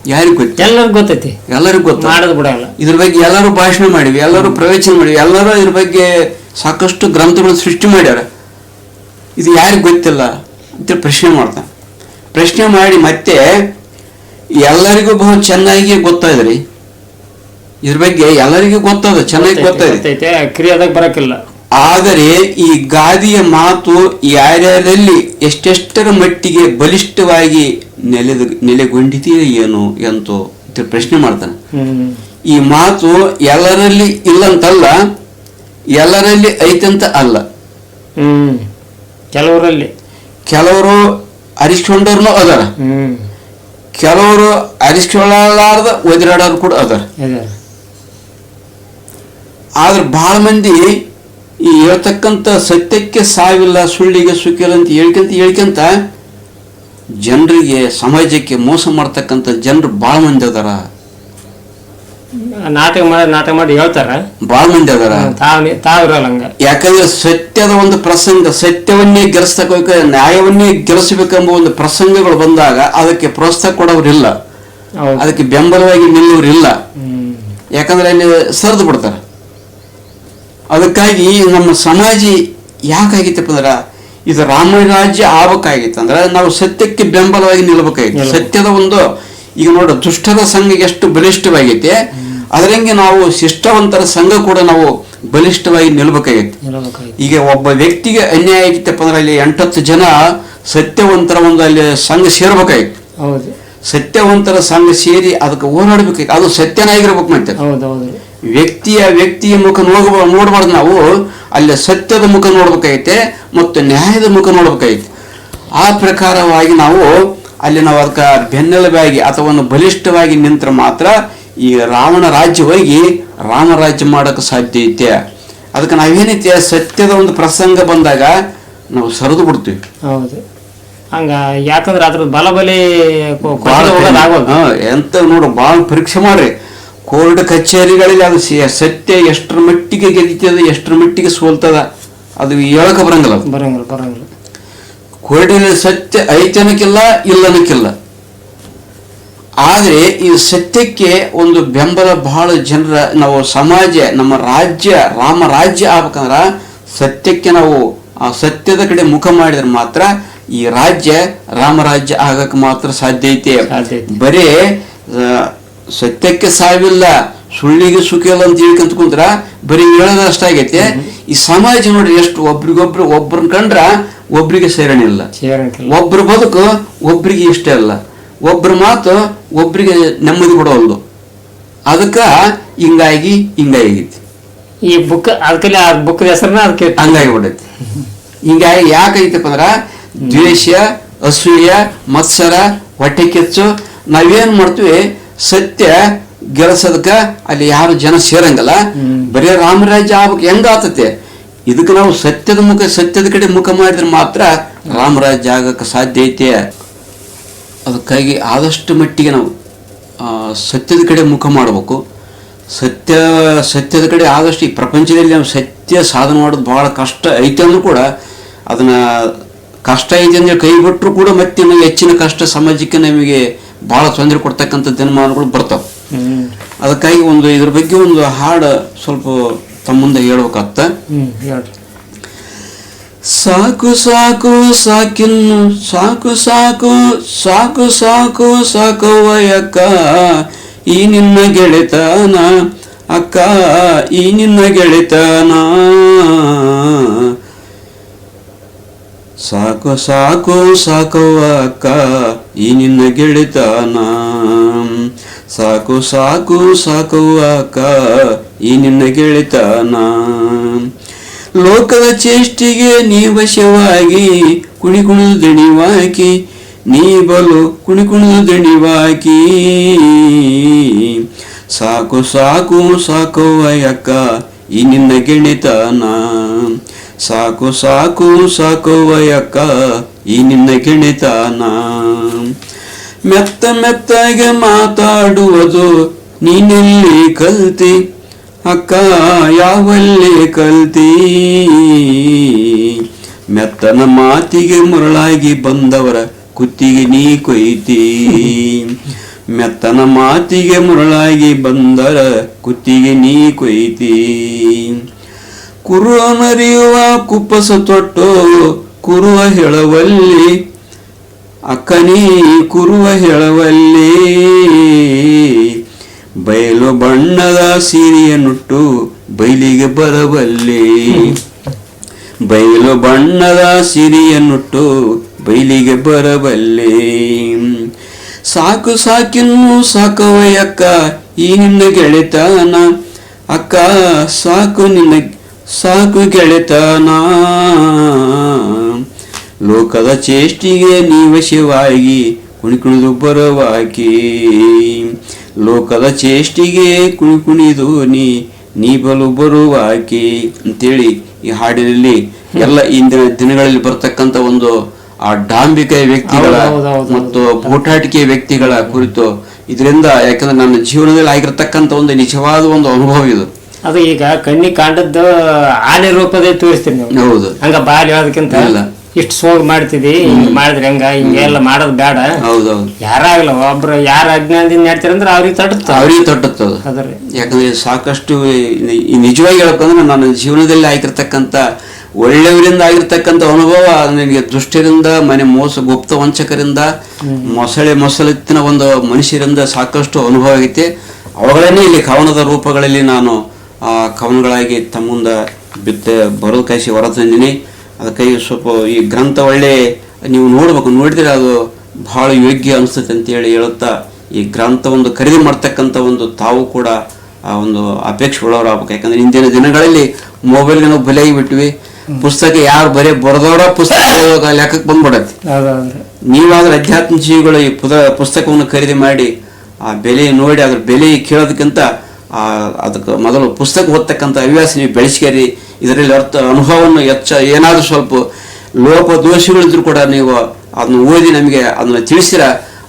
ಯಾರಿಗೆ ಗೊತ್ತ? ಎಲ್ಲರಿಗೂ ಗೊತ್ತೈತಿ. ಎಲ್ಲರಿಗೂ ಗೊತ್ತ. ಮಾಡೋದು ಬಿಡಲ್ಲ. ಇದ್ರ ಬಗ್ಗೆ ಎಲ್ಲರೂ ಭಾಷಣ ಮಾಡಿವಿ ಎಲ್ಲರೂ ಪ್ರವಚನ ಮಾಡಿವಿ ಎಲ್ಲರೂ ಇದ್ರ ಬಗ್ಗೆ ಸಾಕಷ್ಟು ಗ್ರಂಥಗಳು ಸೃಷ್ಟಿ ಮಾಡ್ಯಾರ. ಇದು ಯಾರಿಗೆ ಗೊತ್ತಿಲ್ಲ ಅಂತ ಪ್ರಶ್ನೆ ಮಾಡ್ತಾನೆ. ಪ್ರಶ್ನೆ ಮಾಡಿ ಮತ್ತೆ ಎಲ್ಲರಿಗೂ ಬಹು ಚೆನ್ನಾಗಿ ಗೊತ್ತಾದ್ರಿ ಇದ್ರ? ಬಗ್ಗೆ ಎಲ್ಲರಿಗೂ ಗೊತ್ತದ ಚೆನ್ನಾಗಿ ಗೊತ್ತಾಯ್ತೈತೆ ಗೊತ್ತೈತೆ. ಕ್ರಿಯಾದಾಗ ಬರಕಿಲ್ಲ. ಆದರೆ ಈ ಗಾದಿಯ ಮಾತು ಯಾರ್ಯಾರಲ್ಲಿ ಎಷ್ಟೆಷ್ಟರ ಮಟ್ಟಿಗೆ ಬಲಿಷ್ಠವಾಗಿ ನೆಲೆದ ನೆಲೆಗೊಂಡಿದೆಯೋ ಏನು ಎಂತೋ ಅಂತ ಪ್ರಶ್ನೆ ಮಾಡ್ತಾನೆ. ಈ ಮಾತು ಎಲ್ಲರಲ್ಲಿ ಇಲ್ಲಂತಲ್ಲ ಎಲ್ಲರಲ್ಲಿ ಐತಂತ ಅಲ್ಲ. ಕೆಲವರಲ್ಲಿ. ಕೆಲವರು ಅರಿಸ್ಕೊಂಡವ್ರನು ಅದಾರ. ಕೆಲವರು ಅರಿಸ್ಕೊಳ್ಳಲಾರದ ಒದಿರಾಡೋರು ಕೂಡ ಅದಾರ. ಆದ್ರೆ ಬಹಳ ಮಂದಿ ಈ ಹೇಳ್ತಕ್ಕಂಥ ಸತ್ಯಕ್ಕೆ ಸಾವಿಲ್ಲ ಸುಳ್ಳಿಗೆ ಸುಖಿಲ್ಲ ಅಂತ ಹೇಳ್ಕೊಂತ ಹೇಳ್ಕೊಂತ ಜನರಿಗೆ ಸಮಾಜಕ್ಕೆ ಮೋಸ ಮಾಡ್ತಕ್ಕಂಥ ಜನರು ಭಾಳ ಮಂದಿ ಅದಾರ. ನಾಟಕ ಮಾಡಿ ನಾಟಕ ಮಾಡಿ ಹೇಳ್ತಾರ. ಬಹಳ ಮಂದಿ ಅದಾರ. ಹಂಗ. ಯಾಕಂದ್ರೆ ಸತ್ಯದ ಒಂದು ಪ್ರಸಂಗ ಸತ್ಯವನ್ನೇ ಗೆಲ್ಲಿಸ್ತಕ್ಕ ನ್ಯಾಯವನ್ನೇ ಗೆಲ್ಲಿಸಬೇಕೆಂಬ ಒಂದು ಪ್ರಸಂಗಗಳು ಬಂದಾಗ ಅದಕ್ಕೆ ಪ್ರೋತ್ಸಾಹ ಕೊಡೋರಿಲ್ಲ ಅದಕ್ಕೆ ಬೆಂಬಲವಾಗಿ ನಿಲ್ಲೋರಿಲ್ಲ ಯಾಕಂದ್ರೆ ಅಲ್ಲಿ ಸರಿದು ಬಿಡ್ತಾರೆ. ಅದಕ್ಕಾಗಿ ನಮ್ಮ ಸಮಾಜ ಯಾಕಾಗಿತ್ತಪ್ಪ ಅಂದ್ರ ಇದು ರಾಮರಾಜ್ಯ ಆಗ್ಬೇಕಾಗಿತ್ತು ಅಂದ್ರೆ ನಾವು ಸತ್ಯಕ್ಕೆ ಬೆಂಬಲವಾಗಿ ನಿಲ್ಬೇಕಾಗಿತ್ತು. ಸತ್ಯದ ಒಂದು ಈಗ ನೋಡ ದುಷ್ಟದ ಸಂಘ ಎಷ್ಟು ಬಲಿಷ್ಠವಾಗೈತೆ ಅದರಂಗೆ ನಾವು ಶಿಷ್ಟವಂತರ ಸಂಘ ಕೂಡ ನಾವು ಬಲಿಷ್ಠವಾಗಿ ನಿಲ್ಬೇಕಾಗಿತ್ತು. ಈಗ ಒಬ್ಬ ವ್ಯಕ್ತಿಗೆ ಅನ್ಯಾಯ ಆಗಿತ್ತಪ್ಪ ಅಂದ್ರೆ ಅಲ್ಲಿ ಎಂಟತ್ತು ಜನ ಸತ್ಯವಂತರ ಒಂದು ಅಲ್ಲಿ ಸಂಘ ಸೇರ್ಬೇಕಾಗಿತ್ತು. ಸತ್ಯವಂತರ ಸಂಘ ಸೇರಿ ಅದಕ್ಕೆ ಹೋರಾಡ್ಬೇಕಾಗಿತ್ತು. ಅದು ಸತ್ಯನಾಗಿರ್ಬೇಕು ಮತ್ತೆ. ವ್ಯಕ್ತಿಯ ವ್ಯಕ್ತಿಯ ಮುಖ ನೋಡ ನೋಡಬಾರ್ದು ನಾವು. ಅಲ್ಲಿ ಸತ್ಯದ ಮುಖ ನೋಡ್ಬೇಕೈತೆ ಮತ್ತು ನ್ಯಾಯದ ಮುಖ ನೋಡ್ಬೇಕಾಗೈತೆ. ಆ ಪ್ರಕಾರವಾಗಿ ನಾವು ಅಲ್ಲಿ ನಾವು ಅದಕ್ಕೆ ಬೆನ್ನೆಲುಬಾಗಿ ಅಥವಾ ಒಂದು ಬಲಿಷ್ಠವಾಗಿ ನಿಂತ್ರೆ ಮಾತ್ರ ಈ ರಾವಣ ರಾಜ್ಯ ಹೋಗಿ ರಾಮರಾಜ್ಯ ಮಾಡೋಕೆ ಸಾಧ್ಯ ಐತೆ. ಅದಕ್ಕೆ ನಾವೇನೈತೆ ಸತ್ಯದ ಒಂದು ಪ್ರಸಂಗ ಬಂದಾಗ ನಾವು ಸರಿದು ಬಿಡ್ತೀವಿ. ಹೌದು. ಹಂಗ ಯಾಕಂದ್ರೆ ಅದ್ರ ಬಲಬಲಿ ಎಂತ ನೋಡು ಭಾಳ ಪರೀಕ್ಷೆ ಮಾಡ್ರಿ. ಕೋರ್ಟ್ ಕಚೇರಿಗಳಲ್ಲಿ ಅದು ಸತ್ಯ ಎಷ್ಟರ ಮಟ್ಟಿಗೆ ಗೆದಿತದ ಎಷ್ಟರ ಮಟ್ಟಿಗೆ ಸೋಲ್ತದ ಅದು ಹೇಳಕ ಬರಂಗಿಲ್ಲ. ಬರಂಗಿಲ್ಲ ಬರಂಗಿಲ್ಲ. ಕೋರ್ಟಿನಲ್ಲಿ ಸತ್ಯ ಐತನಕ್ಕಿಲ್ಲ ಇಲ್ಲನಕ್ಕಿಲ್ಲ. ಆದರೆ ಈ ಸತ್ಯಕ್ಕೆ ಒಂದು ಬೆಂಬಲ ಬಹಳ ಜನರ ನಾವು ಸಮಾಜ ನಮ್ಮ ರಾಜ್ಯ ರಾಮ ರಾಜ್ಯ ಆಗ್ಬೇಕಂದ್ರೆ ಸತ್ಯಕ್ಕೆ ನಾವು ಆ ಸತ್ಯದ ಕಡೆ ಮುಖ ಮಾಡಿದ್ರೆ ಮಾತ್ರ ಈ ರಾಜ್ಯ ರಾಮರಾಜ್ಯ ಆಗಕ್ಕೆ ಮಾತ್ರ ಸಾಧ್ಯ ಐತೆ. ಬರೀ ಸತ್ಯಕ್ಕೆ ಸಾವಿಲ್ಲ ಸುಳ್ಳಿಗೆ ಸುಖ ಇಲ್ಲ ಅಂತ ಹೇಳಿ ಕುಂತ್ರ ಬರೀ ಹೇಳೋದಷ್ಟ ಆಗೈತೆ. ಈ ಸಮಾಜ ನೋಡ್ರಿ ಎಷ್ಟು ಒಬ್ರಿಗೊಬ್ರು ಒಬ್ರನ್ನ ಕಂಡ್ರ ಒಬ್ರಿಗೆ ಸೇರಣಿಲ್ಲ ಇಲ್ಲ. ಒಬ್ರ ಬದುಕು ಒಬ್ರಿಗೆ ಇಷ್ಟ ಇಲ್ಲ ಒಬ್ರ ಮಾತು ಒಬ್ರಿಗೆ ನೆಮ್ಮದಿ ಕೊಡೋಲ್ದು ಅದಕ್ಕ ಹಿಂಗಾಗಿ ಹಿಂಗಾಗಿತ್ತು ಈ ಬುಕ್ ಅದಕ್ಕೆ ಆ ಬುಕ್ ಹೆಸರನ್ನ ಅದಕ್ಕೆ ಹಂಗಾಗಿ ಬಿಡೈತಿ. ಹಿಂಗಾಗಿ ಯಾಕೈತಪ್ಪ ಅಂದ್ರ ದ್ವೇಷ ಅಸೂಯ ಮತ್ಸರ ಹೊಟ್ಟೆ ಕೆಚ್ಚು ನಾವೇನ್ ಮಾಡ್ತೀವಿ ಸತ್ಯ ಗೆಲ್ಸೋದಕ್ಕ ಅಲ್ಲಿ ಯಾರು ಜನ ಸೇರಂಗಲ್ಲ? ಬರೀ ರಾಮರಾಜ್ಯ ಆಗ್ಬೇಕು ಹೆಂಗ ಆತತೆ ಇದಕ್ಕೆ ನಾವು ಸತ್ಯದ ಮುಖ, ಸತ್ಯದ ಕಡೆ ಮುಖ ಮಾಡಿದ್ರೆ ಮಾತ್ರ ರಾಮರಾಜ್ಯ ಆಗಕ್ಕೆ ಸಾಧ್ಯ ಐತೆ. ಅದಕ್ಕಾಗಿ ಆದಷ್ಟು ಮಟ್ಟಿಗೆ ನಾವು ಸತ್ಯದ ಕಡೆ ಮುಖ ಮಾಡಬೇಕು. ಸತ್ಯ, ಸತ್ಯದ ಕಡೆ ಆದಷ್ಟು ಈ ಪ್ರಪಂಚದಲ್ಲಿ ನಾವು ಸತ್ಯ ಸಾಧನೆ ಮಾಡೋದು ಬಹಳ ಕಷ್ಟ ಐತೆ ಅಂದ್ರೂ ಕೂಡ ಅದನ್ನ ಕಷ್ಟ ಐತೆ ಅಂದ್ರೆ ಕೈ ಬಿಟ್ಟರು ಕೂಡ ಮತ್ತೆ ಇನ್ನು ಹೆಚ್ಚಿನ ಕಷ್ಟ ಸಮಾಜಕ್ಕೆ ನಮಗೆ ಬಹಳ ತೊಂದರೆ ಕೊಡ್ತಕ್ಕಂಥ ದಿನಮಾನಗಳು ಬರ್ತಾವೆ. ಅದಕ್ಕಾಗಿ ಒಂದು ಇದ್ರ ಬಗ್ಗೆ ಒಂದು ಹಾಡು ಸ್ವಲ್ಪ ತಮ್ಮ ಮುಂದೆ ಹೇಳ್ಬೇಕಾಗ್ತ. ಸಾಕು ಸಾಕು ಸಾಕಿನ್ನು ಸಾಕು ಸಾಕು ಸಾಕು ಸಾಕು ಅಕ್ಕ ಈ ನಿನ್ನ ಗೆಳೆತನ ಅಕ್ಕ ಈ ನಿನ್ನ ಗೆಳೆತನ. ಸಾಕು ಸಾಕು ಸಾಕವ್ವ ಅಕ್ಕ ಈ ನಿನ್ನ ಗೆಳೆತನ. ಸಾಕು ಸಾಕು ಸಾಕು ಅಕ್ಕ, ಈ ನಿನ್ನ ಗೆಳೆತನ. ಲೋಕದ ಚೇಷ್ಟಿಗೆ ನೀ ವಶವಾಗಿ ಕುಣಿ ಕುಣಿದು ದಣಿವಾಕಿ ನೀ ಬಲು ಕುಣಿ ಕುಣಿದು ದಣಿವಾಕಿ ಸಾಕು ಸಾಕು ಸಾಕವ್ವಯ್ಯಕ್ಕ ಈ ನಿನ್ನ ಗೆಳೆತನ. ಸಾಕು ಸಾಕು ಸಾಕವ್ವಯ್ಯಕ್ಕ ಈ ನಿನ್ನ ಮೆತ್ತ ಮೆತ್ತಗೆ ಮಾತಾಡುವುದು ನೀನೆಲ್ಲಿ ಕಲ್ತಿ? ಅಕ್ಕ, ಯಾವಲ್ಲಿ ಕಲ್ತಿ? ಮೆತ್ತನ ಮಾತಿಗೆ ಮರಳಾಗಿ ಬಂದವರ ಕುತ್ತಿಗೆ ನೀ ಕೊಯ್ತಿ? ಮೆತ್ತನ ಮಾತಿಗೆ ಮರಳಾಗಿ ಬಂದರ ಕುತ್ತಿಗೆ ನೀ ಕೊಯ್ತಿ? ಕುರುವ ಮರಿಯುವ ಕುಪ್ಪಸ ತೊಟ್ಟು ಕುರುವ ಹೇಳವಲ್ಲಿ, ಅಕ್ಕನಿ ಕುರುವ ಹೇಳವಲ್ಲಿ. ಬಯಲು ಬಣ್ಣದ ಸೀರೆಯನ್ನುಟ್ಟು ಬಯಲಿಗೆ ಬರಬಲ್ಲಿ ಬಯಲು ಬಣ್ಣದ ಸಿರಿಯನ್ನುಟ್ಟು ಬಯಲಿಗೆ ಬರಬಲ್ಲಿ ಸಾಕು ಸಾಕಿನ್ನು ಸಾಕವಯ್ಯಕ್ಕ, ಈ ನಿನ್ನ ಗೆಳೆತನ. ಅಕ್ಕ, ಸಾಕು ನಿನ್ನ ಸಾಕು ಗೆಳೆತನ. ಲೋಕದ ಚೇಷ್ಟಿಗೆ ನೀವ ಶಿವಾಗಿ ಕುಣಿ ಕುಣಿದು ಬರವಾಕಿ ಲೋಕದ ಚೇಷ್ಟಿಗೆ ಕುಣಿ ಕುಣಿದು ನೀ ನೀ ಬಲು ಬರುವಾಕಿ ಅಂತೇಳಿ ಈ ಹಾಡಿನಲ್ಲಿ ಎಲ್ಲ ಇಂದಿನ ದಿನಗಳಲ್ಲಿ ಬರ್ತಕ್ಕಂಥ ಒಂದು ಆ ಡಾಂಬಿಕ ವ್ಯಕ್ತಿಗಳ ಮತ್ತು ಬೋಟಾಟಿಕೆ ವ್ಯಕ್ತಿಗಳ ಕುರಿತು. ಇದರಿಂದ ಯಾಕಂದ್ರೆ ನನ್ನ ಜೀವನದಲ್ಲಿ ಆಗಿರ್ತಕ್ಕಂಥ ಒಂದು ನಿಜವಾದ ಒಂದು ಅನುಭವ ಇದು. ಅದು ಈಗ ಕಣ್ಣಿ ಕಾಂಡದ್ದು ಆನೆ ರೂಪದಲ್ಲಿ ತೋರಿಸ್ತೀನಿ ನೀವು. ಹೌದು. ಹಂಗ ಬಾಲ್ ಹೇಳೋದಕ್ಕಿಂತ ಇಲ್ಲ. ಇಷ್ಟು ಸೋಗ್ ಮಾಡ್ತಿದಿ ಹಿಂಗ್ ಮಾಡಿದ್ರೆ ಹೆಂಗ? ಹಿಂಗೆಲ್ಲ ಮಾಡೋದು ಬೇಡ. ಹೌದೌದು. ಯಾರಾಗಲ್ಲ ಒಬ್ರು ಯಾರ ಅಜ್ಞಾನದಿಂದ ಅಂದ್ರೆ ಅವ್ರಿಗೆ ತಟ್ಟ ಅವ್ರಿಗೆ ತೊಟ್ಟತ್ತದು. ಅದ್ರೆ ಯಾಕಂದ್ರೆ ಸಾಕಷ್ಟು ಈ- ನಿಜವಾಗಿ ಹೇಳ್ಬೇಕಂದ್ರೆ ನನ್ನ ಜೀವನದಲ್ಲಿ ಆಗಿರ್ತಕ್ಕಂಥ ಒಳ್ಳೆಯವರಿಂದ ಆಗಿರ್ತಕ್ಕಂಥ ಅನುಭವ ನನಗೆ ದುಷ್ಟರಿಂದ ಮನೆ ಮೋಸ ಗುಪ್ತ ವಂಚಕರಿಂದ ಮೊಸಳೆ ಮೊಸಳೆತ್ತಿನ ಒಂದು ಮನುಷ್ಯರಿಂದ ಸಾಕಷ್ಟು ಅನುಭವ ಆಗೈತೆ. ಅವುಗಳನ್ನೇ ಇಲ್ಲಿ ಕವನದ ರೂಪಗಳಲ್ಲಿ ನಾನು ಕವನಗಳಾಗಿ ತಮ್ಮ ಮುಂದೆ ಬಿತ್ತೆ ಬರೋದು ಕಾಯಿಸಿ ಹೊರತಂದಿನಿ ಅದಕ್ಕೆ ಸ್ವಲ್ಪ ಈ ಗ್ರಂಥ ಒಳ್ಳೆ ನೀವು ನೋಡ್ಬೇಕು ನೋಡಿದ್ರೆ ಅದು ಬಹಳ ಯೋಗ್ಯ ಅನಿಸ್ತೈತೆ ಅಂತೇಳಿ ಹೇಳುತ್ತಾ ಈ ಗ್ರಂಥ ಒಂದು ಖರೀದಿ ಮಾಡ್ತಕ್ಕಂಥ ಒಂದು ತಾವು ಕೂಡ ಆ ಒಂದು ಅಪೇಕ್ಷೆ ಉಳ್ಳವ್ರು ಆಗ್ಬೇಕು. ಯಾಕಂದ್ರೆ ಇಂದಿನ ದಿನಗಳಲ್ಲಿ ಮೊಬೈಲ್ಗೆ ನಾವು ಬೆಲೆ ಆಗಿಬಿಟ್ವಿ. ಪುಸ್ತಕ ಯಾರು ಬರೀ ಬರೆದವರ ಪುಸ್ತಕ [laughs] ಲೆಕ್ಕಕ್ಕೆ ಬಂದ್ಬಿಡತ್ತೆ. ನೀವಾದ್ರೆ ಅಧ್ಯಾತ್ಮ ಜೀವಿಗಳು ಈ ಪುದ ಪುಸ್ತಕವನ್ನು ಖರೀದಿ ಮಾಡಿ ಆ ಬೆಲೆ ನೋಡಿ ಅದ್ರ ಬೆಲೆ ಕೇಳೋದಕ್ಕಿಂತ ಅದಕ್ಕೆ ಮೊದಲು ಪುಸ್ತಕ ಓದ್ತಕ್ಕಂಥ ಹವ್ಯಾಸ ನೀವು ಬೆಳೆಸ್ಕೇರಿ ಇದರಲ್ಲಿ ಅರ್ಥ ಅನುಭವವನ್ನು ಹೆಚ್ಚ ಏನಾದರೂ ಸ್ವಲ್ಪ ಲೋಪ ದೋಷಗಳಿದ್ರು ಕೂಡ ನೀವು ಅದನ್ನ ಓದಿ ನಮಗೆ ಅದನ್ನು ತಿಳಿಸಿರ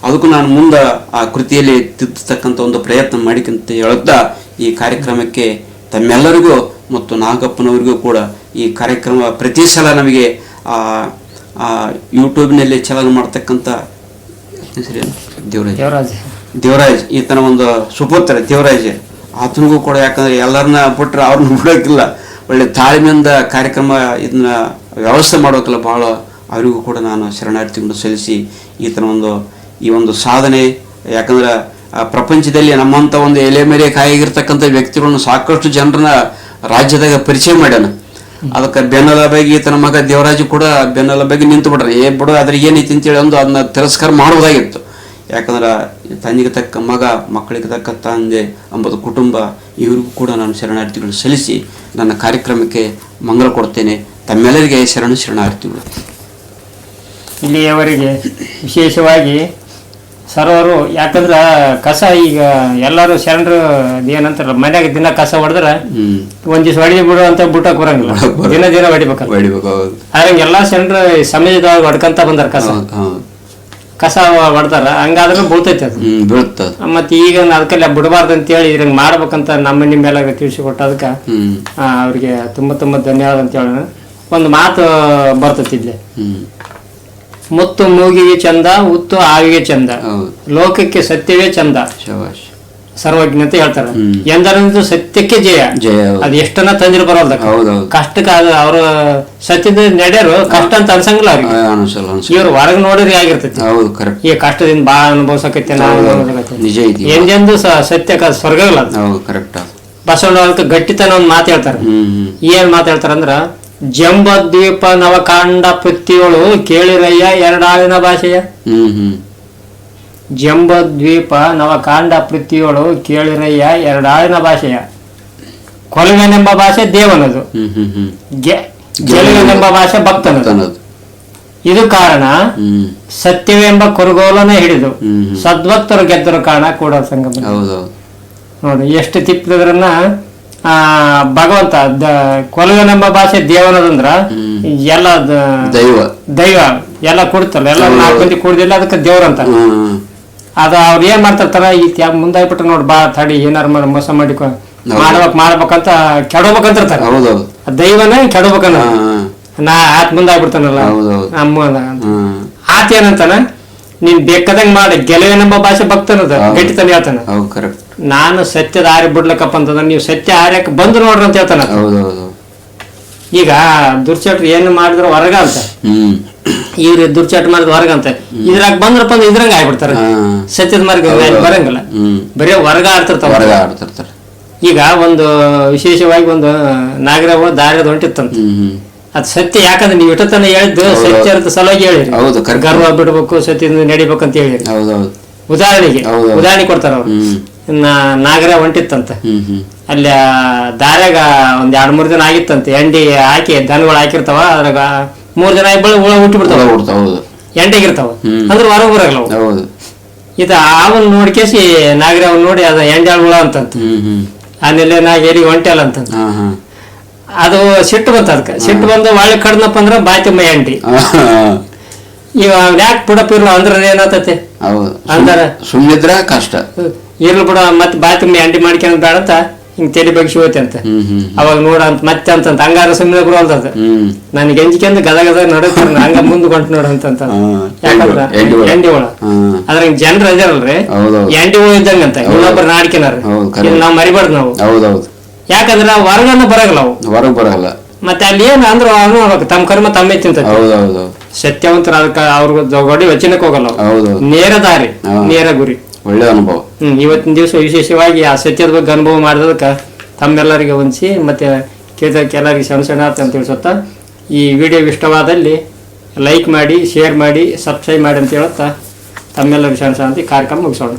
ಅದಕ್ಕೂ ನಾನು ಮುಂದೆ ಆ ಕೃತಿಯಲ್ಲಿ ತಿದ್ದತಕ್ಕಂಥ ಒಂದು ಪ್ರಯತ್ನ ಮಾಡಿಕಂತ ಹೇಳುತ್ತಾ ಈ ಕಾರ್ಯಕ್ರಮಕ್ಕೆ ತಮ್ಮೆಲ್ಲರಿಗೂ ಮತ್ತು ನಾಗಪ್ಪನವರಿಗೂ ಕೂಡ ಈ ಕಾರ್ಯಕ್ರಮ ಪ್ರತಿ ಸಲ ನಮಗೆ ಯೂಟ್ಯೂಬ್ನಲ್ಲಿ ಚಲನ ಮಾಡ್ತಕ್ಕಂಥ ದೇವರಾಜ್. ದೇವರಾಜ್. ಈತನ ಒಂದು ಸುಪುತ್ರ ದೇವರಾಜ್. ಆತನಿಗೂ ಕೂಡ ಯಾಕಂದ್ರೆ ಎಲ್ಲರನ್ನ ಬಿಟ್ಟರೆ ಅವ್ರನ್ನ ಬಿಡೋಕ್ಕಿಲ್ಲ. ಒಳ್ಳೆ ತಾಳ್ಮೆಯಿಂದ ಕಾರ್ಯಕ್ರಮ ಇದನ್ನ ವ್ಯವಸ್ಥೆ ಮಾಡೋಕ್ಕಲ್ಲ ಭಾಳ ಅವರಿಗೂ ಕೂಡ ನಾನು ಶರಣಾರ್ಥಿಗಳನ್ನು ಸಲ್ಲಿಸಿ ಈತನ ಒಂದು ಈ ಒಂದು ಸಾಧನೆ. ಯಾಕಂದ್ರೆ ಪ್ರಪಂಚದಲ್ಲಿ ನಮ್ಮಂಥ ಒಂದು ಎಲೆ ಮೇಲೆ ಕಾಯಿಗಿರ್ತಕ್ಕಂಥ ವ್ಯಕ್ತಿಗಳನ್ನು ಸಾಕಷ್ಟು ಜನರನ್ನ ರಾಜ್ಯದಾಗ ಪರಿಚಯ ಮಾಡ್ಯಾನ. ಅದಕ್ಕೆ ಬೆನ್ನಲಬಾಗಿ ಈತನ ಮಗ ದೇವರಾಜು ಕೂಡ ಬೆನ್ನಲಬಾಗಿ ನಿಂತು ಬಿಡ್ರಿ ಏ ಬಿಡು ಅದ್ರ ಏನೈತಿ ಅಂತೇಳಿ ಒಂದು ಅದನ್ನ ತಿರಸ್ಕಾರ ಮಾಡುವುದಾಗಿತ್ತು. ಯಾಕಂದ್ರೆ ತಂದಿಗೆ ತಕ್ಕ ಮಗ ಮಕ್ಕಳಿಗೆ ತಕ್ಕ ತಂದೆ ಅಂಬುದು ಕುಟುಂಬ ಇವರಿಗೂ ಕೂಡ ನಾನು ಶರಣಾರ್ಥಿಗಳು ಸಲ್ಲಿಸಿ ನನ್ನ ಕಾರ್ಯಕ್ರಮಕ್ಕೆ ಮಂಗಲ ಕೊಡ್ತೇನೆ. ತಮ್ಮೆಲ್ಲರಿಗೆ ಶರಣ ಶರಣಾರ್ಥಿಗಳು. ಇಲ್ಲಿಯವರೆಗೆ ವಿಶೇಷವಾಗಿ ಸರ್ವರು ಯಾಕಂದ್ರೆ ಕಸ ಈಗ ಎಲ್ಲರೂ ಶರಣರು ಏನಂತಾರ ಮನ್ಯಾಗ ದಿನ ಕಸ ಹೊಡೆದ್ರೆ ಒಂದ್ ದಿವ್ಸ ಹೊಡಿ ಬಿಡು ಅಂತ ಬಿಟ್ಟಕ್ ಬರಂಗಿಲ್ಲ ದಿನ ದಿನ ಹೊಡಿಬೇಕು ಹೊಡಿಬೇಕು ಎಲ್ಲಾ ಶರಣರು ಸಮಯದ ಹೊಡ್ಕಂತ ಬಂದಾರ ಕಸ. ಕಸ ಹೊಡ್ತಾರ ಹಂಗಾದ್ರೂ ಬೀಳ್ತೈತೆ ಅದು. ಹ್ಮ್ ಬೀಳ್ತದ. ಮತ್ತೆ ಈಗ ಅದಕ್ಕೆಲ್ಲ ಬಿಡಬಾರ್ದು ಅಂತೇಳಿ ಇದ್ರಂಗ್ ಮಾಡ್ಬೇಕಂತ ನಮ್ಮ ನಿಮ್ಮ ಮೇಲೆ ಕೊಟ್ಟ ಹ್ಮ್. ಅವ್ರಿಗೆ ತುಂಬಾ ತುಂಬಾ ಧನ್ಯವಾದ ಅಂತ ಹೇಳೋಣ ಒಂದು ಮಾತು ಬರ್ತೈತಿ ಇಲ್ಲಿ. ಹ್ಮ್. ಮುತ್ತು ಮೂಗಿಗೆ ಚಂದ ಉತ್ತು ಆವಿಗೆ ಚಂದ. ಹೌದು. ಲೋಕಕ್ಕೆ ಸತ್ಯವೇ ಚಂದ. ಶವಾಶ್ ಸರ್ವಜ್ಞ ಅಂತ ಹೇಳ್ತಾರೆ. ಎಂದರಂದು ಸತ್ಯಕ್ಕೆ ಜಯ. ಅದು ಹೌದು. ಅದ್ ಎಷ್ಟನ್ನ ತಂದಿರ ಬರೋಲ್ದ ಹೌದೌದು ಕಷ್ಟಕ್ಕೆ ಅವ್ರ ಸತ್ಯದ ನಡೆಯರು ಕಷ್ಟ ಅಂತ ಅನ್ಸಂಗಿಲ್ಲ ಅವ್ರಿಗೆ. ಇವ್ರು ಹೊರಗೆ ನೋಡಿದ್ರೆ ಆಗಿರ್ತೈತಿ ಹೌದು ಕರೆಕ್ಟ್ ಈ ಕಷ್ಟದಿಂದ ನಿಜ ಐತಿ ಎಂದೆಂದು ಸತ್ಯಕ್ಕೆ ಸ್ವರ್ಗ. ಹೌದು ಕರೆಕ್ಟ್ ಅದು. ಗಟ್ಟಿತನ ಒಂದು ಮಾತು ಹೇಳ್ತಾರೆ. ಏನ್ ಮಾತು ಏನ್ ಮಾತಾಡ್ತಾರಂದ್ರ ಜಂಬದ್ವೀಪ ನವಕಾಂಡ ಪೃಥ್ವಿಗಳು ಕೇಳಿರಯ್ಯ ಎರಡಾಳಿನ ಭಾಷೆಯ. ಹ್ಮ್ ಹ್ಮ್. ಜಂಬದ್ವೀಪ ನವಕಾಂಡ ಪೃಥ್ವಿಯೊಳು ಕೇಳಿರಯ್ಯ ಎರಡಾಳಿನ ಭಾಷೆಯ. ಕೊಲಗನೆಂಬ ಭಾಷೆ ದೇವನದು. ಗೆಲುವನೆಂಬ ಭಾಷೆ ಭಕ್ತನದು. ಇದು ಕಾರಣ ಸತ್ಯವೆಂಬ ಕುರುಗೋಲನ ಹಿಡಿದು ಸದ್ವತ್ತರು ಸದ್ಭಕ್ತರು ಗೆದ್ದರು ಕಾರಣ ಕೂಡ ಸಂಗಮ ನೋಡಿ ಎಷ್ಟು ತಿಪ್ಪಿದ್ರನ್ನ ಆ ಭಗವಂತ ಕೊಲಗನೆಂಬ ಭಾಷೆ ದೇವನದಂದ್ರ. ಎಲ್ಲ ದೈವ. ದೈವ ಎಲ್ಲ ಕೊಡ್ತಲ್ಲ ಎಲ್ಲ. ನಾಲ್ಕು ಮಂದಿ ಕುಡ್ದಿಲ್ಲ ಅದಕ್ಕೆ ದೇವ್ರಂತ. ಅದು ಅವ್ರು ಏನ್ ಮಾಡ್ತಿರ್ತಾರ ಈ ಮುಂದಾಗ್ಬಿಟ್ರೆ ನೋಡಿ ಬಾ ತಡಿ ಏನಾರ ಮಾಡಿ ಮೋಸ ಮಾಡಿ ಮಾಡ್ಬೇಕ ಮಾಡ್ಬೇಕ್ ಮಾಡ್ಬೇಕಂತ ಕೆಡಬೇಕಂತಿರ್ತಾರ ಹೌದೌದು. ದೈವನೇ ಕೆಡಬೇಕನ್ನ ನಾ ಆತ್ ಮುಂದಾಗ್ಬಿಡ್ತಾನಲ್ಲ. ಹೌದು ನಮ್ಮ ಆತ ಏನಂತಾನ ನೀನ್ ಬೇಕಾದಂಗ್ ಮಾಡಿ ಗೆಲುವಿನೆಂಬ ಭಾಷೆ ಭಕ್ತನದ ಗಟ್ಟಿತನ ಹೇಳ್ತಾನ. ಹೌದು ಕರೆಕ್ಟ್ ನಾನು ಸತ್ಯದ ಆರಿ ಬಿಡ್ಲಕ್ಕಪ್ಪ ಅಂತಂದ್ರೆ ನೀವು ಸತ್ಯ ಆರ್ಯಕ್ಕೆ ಬಂದು ನೋಡ್ರಿ ಅಂತ ಹೇಳ್ತಾನ. ಈಗ ದುರ್ಚಟ್ರು ಏನು ಮಾಡಿದ್ರು ಹೊರಗ ಅಂತ. ಇವ್ರು ದುರ್ಚಟ ಮಾಡಿದ ಹೊರಗ ಅಂತ ಇದ್ರಾಗ ಬಂದ್ರಪ್ಪ ಅಂದ್ರೆ ಇದ್ರಂಗ ಆಗ್ಬಿಡ್ತಾರ. ಸತ್ಯದ ಮಾರ್ಗ. ಬರಂಗಿಲ್ಲ. ಬರೀ ಹೊರಗ ಆಡ್ತಿರ್ತಾವ. ಹೊರಗ ಆಡ್ತಿರ್ತಾರೆ. ಈಗ ಒಂದು ವಿಶೇಷವಾಗಿ ಒಂದು ನಾಗರವ ದಾರಿದ ಹೊಂಟಿತ್ತಂತ. ಅದ್ ಸತ್ಯ ಯಾಕಂದ್ರೆ ನೀವು ಇಟ್ಟತನ ಹೇಳಿದ್ದು. ಸತ್ಯ ಅಂತ ಸಲುವಾಗಿ ಹೇಳಿರಿ. ಹೌದು ಗರ್ವ ಬಿಡ್ಬೇಕು ಸತ್ಯದಿಂದ ನಡಿಬೇಕಂತ ಹೇಳಿರಿ. ಹೌದೌದು ಉದಾಹರಣೆಗೆ. ಉದಾಹರಣೆ ಕೊಡ್ತಾರ ಅವ್ರು. ನಾಗರ ಹೊಂಟಿತ್ತಂತ. ಅಲ್ಲಿ ದಾರ್ಯಾಗ ಒಂದ್ ಎರಡ್ ಮೂರ್ ದಿನ ಆಗಿತ್ತಂತೆ. ಎಂಡಿ ಹಾಕಿ ದನಗಳು ಹಾಕಿರ್ತಾವ ಅದ್ರಾಗ ಮೂರ್ ಜನ ಇಬ್ಬಳು ಹುಳ ಹುಟ್ಟಿ ಬಿಡ್ತಾವ ಹೌದು. ಹ್ಮ್. ಅಂದ್ರೆ ಹೊರಗೆ ಬರಲ್ಲ ಅವು. ಹೌದು. ಇದ ಅವನ್ ನೋಡ್ಕೇಸಿ ನಾಗರ ಅವನ್ ನೋಡಿ ಅದ ಎಂಡ್ಯಾಳ್ ಹುಳ ಅಂತಂತ. ಹ್ಮ್ ಹ್ಮ್. ಆಮೇಲೆ ನಾಗೇರಿ ಹೊಂಟಲ್ಲ ಅಂತಂತ. ಹಾ ಹಾ. ಅದು ಸಿಟ್ಟು ಬಂತ ಅದಕ್ಕೆ ಸಿಟ್ಟು ಬಂದು ಒಳ್ಳೆ ಕಡ್ದಪ್ಪ ಅಂದ್ರ ಬಾಯ್ತು ಮೈ ಎಂಡಿ ಇವಾಗ ಯಾಕೆ ಬಿಡಪ್ಪ ಇರ್ಲ ಅಂದ್ರೆ ಏನಾತತೆ ಹೌದು. ಅಂದಾರ? ಸುಮ್ಮನಿದ್ರ ಕಷ್ಟ. ಇರ್ಲಿ ಬಿಡ ಮತ್ತೆ ಬಾಯ್ತು ಮೈ ಎಂಡಿ ಮಾಡ್ಕೊಂಡ್ ಬೇಡ ಅಂತ ಹಿಂಗ್ ತಲೆ ಬಗ್ಸಿ ಹೋಯ್ತೆ ಅಂತ. ಹ್ಮ್ ಹ್ಮ್ ಅವಾಗ ನೋಡ ಅಂತ ಮತ್ತೆ ಅಂತಂತ ಹಂಗಾರ ಸುಮ್ಮನೆ ಕೂಡ ಹ್ಮ್. ನನ್ ಎಂಜಿಕೆಂದು ಗದ ಗದ ನಡುತ್ತಾರೆ ಹಂಗ ಮುಂದ್ ಕೊಂಟ್ ನೋಡ ಅಂತ ಯಾಕಂದ್ರ ಎಂಡಿ ಹುಳ. ಅದ್ರ ಜನರ ಅದಾರಲ್ರಿ ಎಂಡಿ ಹುಳ ಇದ್ದಂಗಂತ ಇನ್ನೊಬ್ರು ನಾಡಿಕೆನಾರ ನಾವ್ ಮರಿಬಾರ್ದು ನಾವು. ಹೌದೌದು. ಯಾಕಂದ್ರ ಹೊರಗನ್ನ ಬರಗಲ್ಲ ಅವು. ಹೊರಗ್ ಬರಲ್ಲ. ಮತ್ತೆ ಅಲ್ಲಿ ಏನ್ ಅಂದ್ರ ನೋಡ್ಬೇಕು ತಮ್ಮ ಕರ್ಮ ತಮ್ಮೇ ತಿಂತ ಸತ್ಯವಂತರ ಅದಕ್ಕ ಅವ್ರ ಜೋಗಡಿ ವಚನಕ್ಕೆ ಹೋಗಲ್ಲ. ನೇರ ದಾರಿ ನೇರ ಗುರಿ. ಒಳ್ಳೆ ಅನುಭವ. ಹ್ಮ್, ಇವತ್ತಿನ ದಿವಸ ವಿಶೇಷವಾಗಿ ಆ ಸತ್ಯದ ಬಗ್ಗೆ ಅನುಭವ ಮಾಡಿದಕ್ಕೆ ತಮ್ಮೆಲ್ಲರಿಗೆ ಹೊಂದಿಸಿ ಮತ್ತೆ ಕೇಳಿದಕ್ಕೆ ಎಲ್ಲರಿಗೆ ಸಣ್ಣ ಸಣ್ಣ ಅಂತ ತಿಳಿಸುತ್ತಾ, ಈ ವಿಡಿಯೋ ಇಷ್ಟವಾದಲ್ಲಿ ಲೈಕ್ ಮಾಡಿ ಶೇರ್ ಮಾಡಿ ಸಬ್ಸ್ಕ್ರೈಬ್ ಮಾಡಿ ಅಂತ ಹೇಳುತ್ತಾ, ತಮ್ಮೆಲ್ಲರಿಗೆ ಸಣ್ಣ ಸಣ್ಣ ಕಾರ್ಯಕ್ರಮ ಮುಗಿಸೋಣ.